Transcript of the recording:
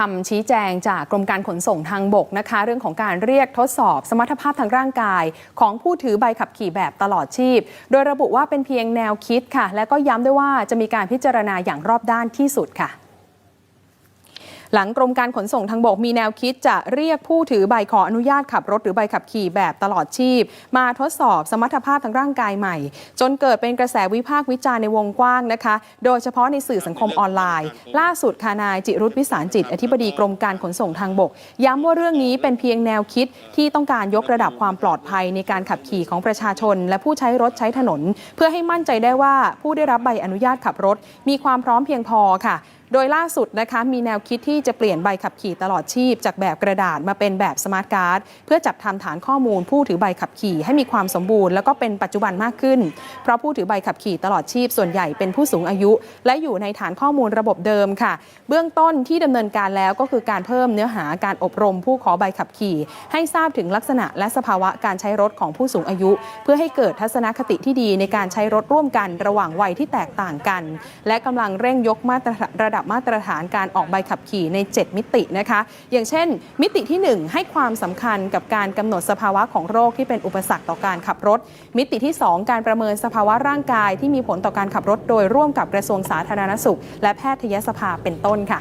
คำชี้แจงจากกรมการขนส่งทางบกนะคะ เรื่องของการเรียกทดสอบสมรรถภาพทางร่างกาย ของผู้ถือใบขับขี่แบบตลอดชีพ โดยระบุว่าเป็นเพียงแนวคิดค่ะ และก็ย้ำด้วยว่าจะมีการพิจารณาอย่างรอบด้านที่สุดค่ะ หลังกรมการขนส่งทางบกมีแนวคิดจะเรียกผู้ถือใบขออนุญาตขับรถหรือใบขับขี่แบบตลอดชีพ มาทดสอบสมรรถภาพทางร่างกายใหม่ จนเกิดเป็นกระแสวิพากษ์วิจารณ์ในวงกว้างนะคะ โดยเฉพาะในสื่อสังคมออนไลน์ ล่าสุดค่ะนายจิรุธวิสารจิต อธิบดีกรมการขนส่งทางบก ย้ำว่าเรื่องนี้เป็นเพียงแนวคิดที่ต้องการยกระดับความปลอดภัยในการขับขี่ของประชาชน และผู้ใช้รถใช้ถนน เพื่อให้มั่นใจได้ว่าผู้ได้รับใบอนุญาตขับรถ มีความพร้อมเพียงพอค่ะ โดยล่าสุดนะคะมีแนวคิดที่จะเปลี่ยนใบขับขี่ตลอดชีพ จากแบบกระดาษมาเป็นแบบสมาร์ทการ์ดเพื่อจัดทำฐานข้อมูลผู้ถือใบขับขี่ให้มีความสมบูรณ์ แล้วก็เป็นปัจจุบันมากขึ้น เพราะผู้ถือใบขับขี่ตลอดชีพส่วนใหญ่เป็นผู้สูงอายุ และอยู่ในฐานข้อมูลระบบเดิมค่ะ เบื้องต้นที่ดำเนินการแล้วก็คือการเพิ่มเนื้อหาการอบรมผู้ขอใบขับขี่ ให้ทราบถึงลักษณะและสภาวะการใช้รถของผู้สูงอายุ เพื่อให้เกิดทัศนคติที่ดีในการใช้รถร่วมกัน ระหว่างวัยที่แตกต่างกัน และกำลังเร่งยกมาตรระดับมาตรฐานการออกใบขับขี่ใน 7 มิตินะคะ อย่างเช่น มิติที่ 1 ให้ความสำคัญกับการกำหนดสภาวะของโรคที่เป็นอุปสรรคต่อการขับรถ มิติที่ 2 การประเมินสภาวะร่างกายที่มีผลต่อการขับรถ โดยร่วมกับกระทรวงสาธารณสุข และแพทยสภาเป็นต้นค่ะ